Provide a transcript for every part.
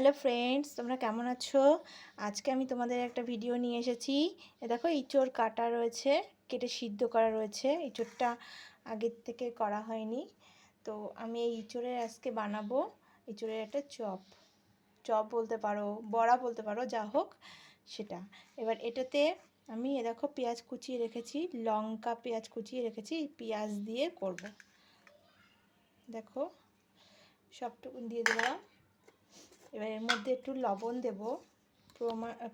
Hello friends, তোমরা কেমন আছো? আজকে আমি তোমাদের একটা ভিডিও নিয়ে এসেছি। এ দেখো, ইঁচড় কাটা রয়েছে, কেটে সিদ্ধ করা রয়েছে। ইঁচড়টা আগের থেকে করা হয়নি। তো আমি এই ইঁচড়ের আজকে বানাবো, ইঁচড়ের একটা চপ। চপ বলতে পারো, বড়া বলতে পারো, যা হোক সেটা। এবার এটাতে আমি এ দেখো, পেঁয়াজ কুচিয়ে রেখেছি, লঙ্কা পেঁয়াজ কুচিয়ে রেখেছি, পেঁয়াজ দিয়ে করব। দেখো, সবটুকু দিয়ে দিলাম। এবার এর মধ্যে একটু লবণ দেব।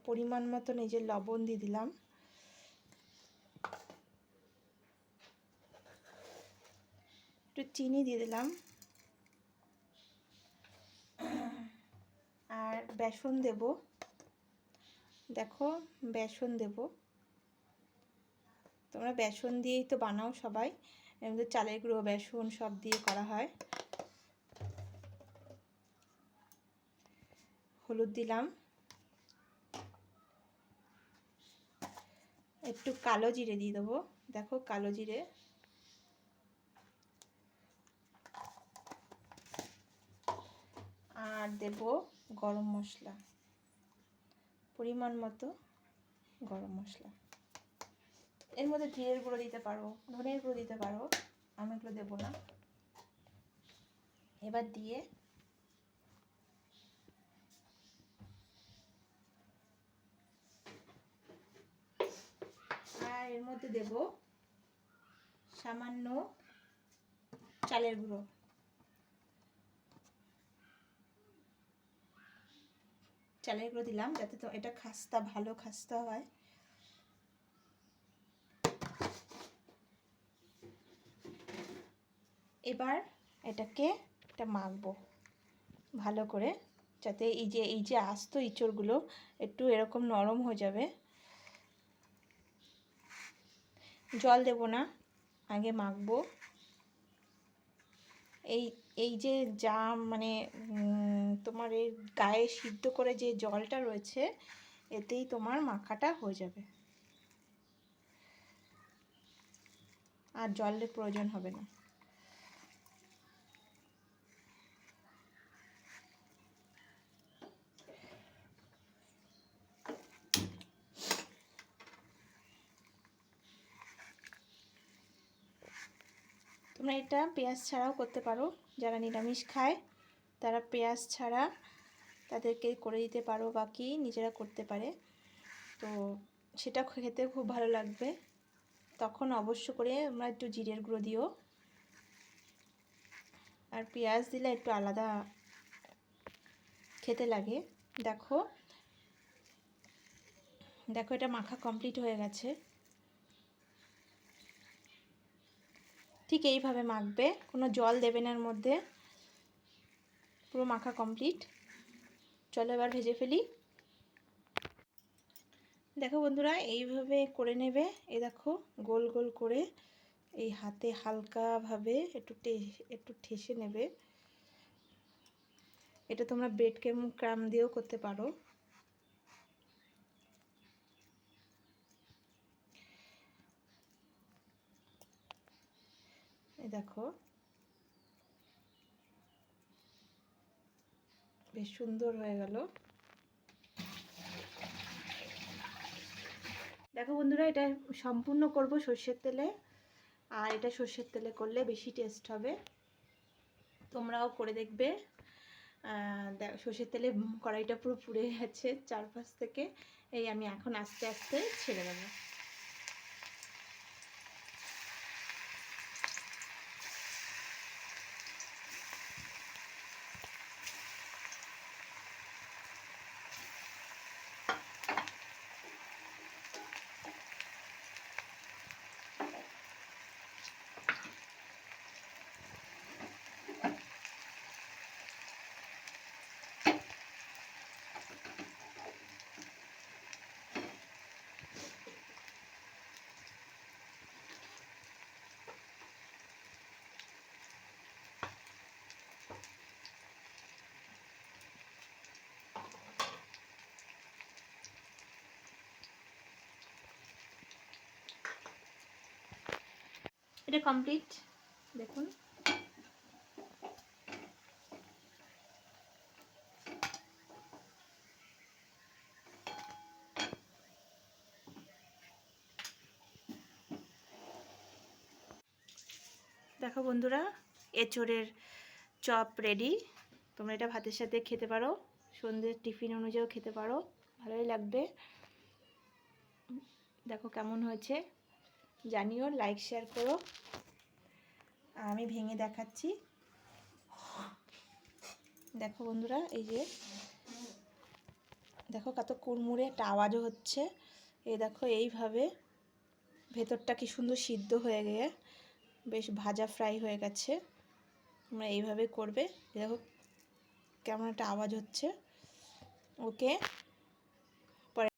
পরিমাণ মতো যে লবণ দিয়ে দিলাম। একটু চিনি দিয়ে দিলাম। আর বেসন দেব। দেখো, বেসন দেব। তোমরা বেসন দিয়েই তো বানাও সবাই। এর মধ্যে চালের গুঁড়ো, বেসন সব দিয়ে করা হয়। হলুদ দিলাম। একটু কালো জিরে দিয়ে দেবো। দেখো কালো জিরে। আর দেব গরম মশলা। পরিমাণ মতো গরম মশলা। এর মধ্যে জিরের গুঁড়ো দিতে পারো, ধনের গুঁড়ো দিতে পারো। আমি এগুলো দেবো না। এবার দিয়ে আর এর মধ্যে দেব সামান্য চালের গুঁড়ো। চালের গুঁড়ো দিলাম যাতে তো এটা খাস্তা, ভালো খাস্তা হয়। এবার এটাকে এটা মাখবো ভালো করে যাতে এই যে এই যে আস্ত ইঁচড়গুলো একটু এরকম নরম হয়ে যাবে। জল দেব না, আগে মাখবো। এই এই যে যা মানে তোমার এই গায়ে সিদ্ধ করে যে জলটা রয়েছে, এতেই তোমার মাখাটা হয়ে যাবে। আর জলের প্রয়োজন হবে না। তোমরা এটা পেঁয়াজ ছাড়াও করতে পারো। যারা নিরামিষ খায়, তারা পেঁয়াজ ছাড়া তাদেরকে করে দিতে পারো বাকি নিজেরা করতে পারে। তো সেটা খেতে খুব ভালো লাগবে। তখন অবশ্য করে আমরা একটু জিরের গুঁড়ো দিও। আর পেঁয়াজ দিলে একটু আলাদা খেতে লাগে। দেখো দেখো এটা মাখা কমপ্লিট হয়ে গেছে। ঠিক এইভাবে মাখবে। কোনো জল দেবে না এর মধ্যে। পুরো মাখা কমপ্লিট চলো এবার ভেজে ফেলি। দেখো বন্ধুরা, এইভাবে করে নেবে। এই দেখো, গোল গোল করে এই হাতে হালকাভাবে একটু একটু ঠেসে নেবে। এটা তোমরা ব্রেড ক্রাম দিয়েও করতে পারো। দেখো। বেশ সুন্দর হয়ে গেল। দেখো বন্ধুরা, এটা সম্পূর্ণ করব সর্ষের তেলে, আর এটা সর্ষের তেলে করলে বেশি টেস্ট হবে। তোমরাও করে দেখবে। সর্ষের তেলে কড়াইটা পুরো পুড়ে গেছে চারপাশ থেকে। এই আমি এখন আস্তে আস্তে ছেড়ে দেবো। এটা কমপ্লিট দেখুন। দেখো বন্ধুরা এচোরের চপ রেডি তোমরা এটা ভাতের সাথে খেতে পারো, সন্ধ্যের টিফিন অনুযায়ী খেতে পারো, ভালোই লাগবে। দেখো কেমন হয়েছে। জানিও লাইক শেয়ার করো। আমি ভেঙে দেখাচ্ছি। দেখো বন্ধুরা, এই যে দেখো কত কুড়মুড়ে একটা আওয়াজও হচ্ছে। এই দেখো, এইভাবে ভেতরটা কি সুন্দর সিদ্ধ হয়ে গিয়ে বেশ ভাজা ফ্রাই হয়ে গেছে। তোমরা এইভাবে করবে। দেখো কেমন একটা আওয়াজ হচ্ছে। ওকে